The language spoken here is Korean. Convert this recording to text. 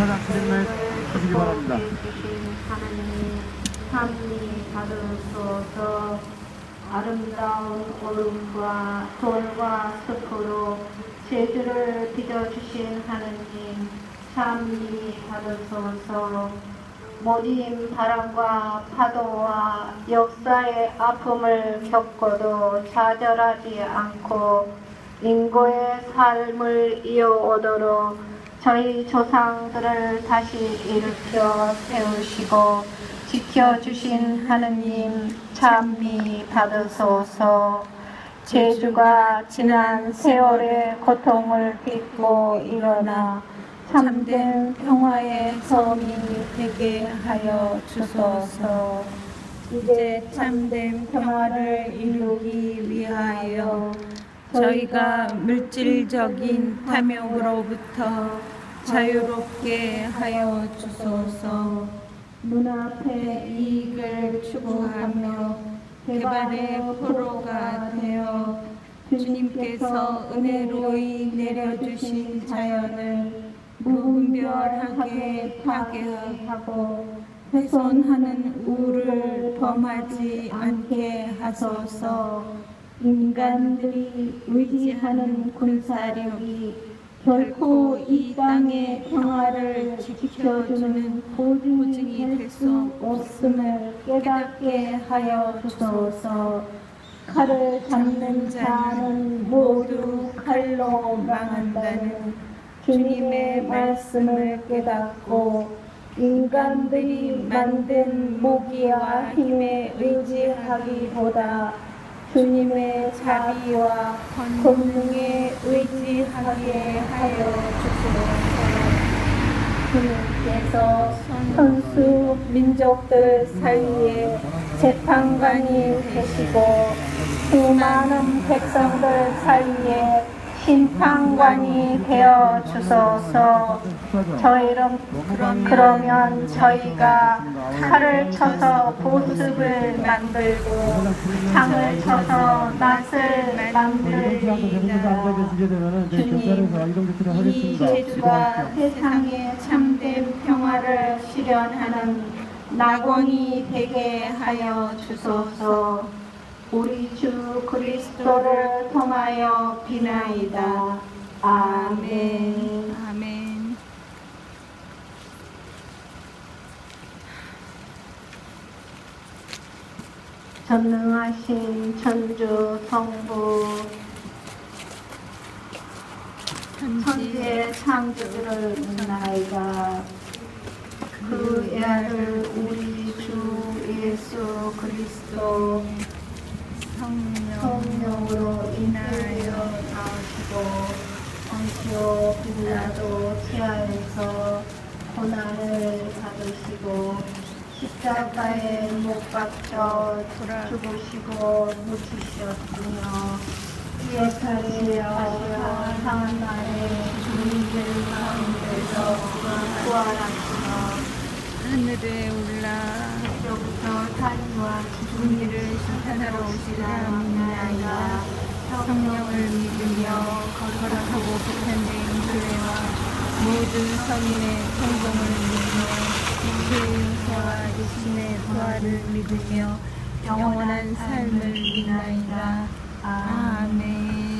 감사장 진행을 하시기 바랍니다. 하나님 참니 받으소서 아름다운 얼음과 돌과 숲으로 제주를 빚어주신 하나님 참니 받으소서 모진 바람과 파도와 역사의 아픔을 겪어도 좌절하지 않고 인고의 삶을 이어오도록 저희 조상들을 다시 일으켜 세우시고 지켜주신 하느님 찬미 받으소서. 제주가 지난 세월의 고통을 딛고 일어나 참된 평화의 섬이 되게 하여 주소서. 이제 참된 평화를 이루기 위하여 저희가 물질적인 탐욕으로부터 자유롭게 하여 주소서. 눈앞의 이익을 추구하며 개발의 포로가 되어 주님께서 은혜로이 내려주신 자연을 무분별하게 파괴하고 훼손하는 우를 범하지 않게 하소서 인간들이 의지하는 군사력이 결코 이 땅의 평화를 지켜주는 보증이 될 수 없음을 깨닫게 하여 주소서. 칼을 잡는 자는 모두 칼로 망한다는 주님의 말씀을 깨닫고 인간들이 만든 무기와 힘에 의지하기보다 주님의 자비와 권능에 의지하게 하여 주소서. 주님께서 선수 민족들 사이에 재판관이 되시고 수많은 백성들 사이에 심판관이 되어 주소서. 저희는 그러면 저희가 칼을 쳐서 보습을 만들고 창을 쳐서 낫을 만들리이다. 주님, 이 제주가 세상에 참된 평화를 실현하는 낙원이 되게 하여 주소서. 우리 주 그리스도를 통하여 비나이다. 아멘. 아멘. 전능하신 천주 성부 천지의 창조주를 믿나이다. 그 아들 우리 주 예수 그리스도 성령 성령으로 인하여 나오시고 ponti오 빌라도 치하에서 고난을 받으시고 십자가에 못 박혀 죽으시고 묻히셨으며 기억하시어 상한 날에 주님들 가운데서 부활하시며 하늘에 올라 여기서 타인과 우리를 심판하러 오시라 믿나이다. 성령을 믿으며 거룩하고 보편된 교회와 모든 성인의 성공을 믿으며 주인께와 대신의 부활을 믿으며 영원한 삶을 믿나이다. 아멘.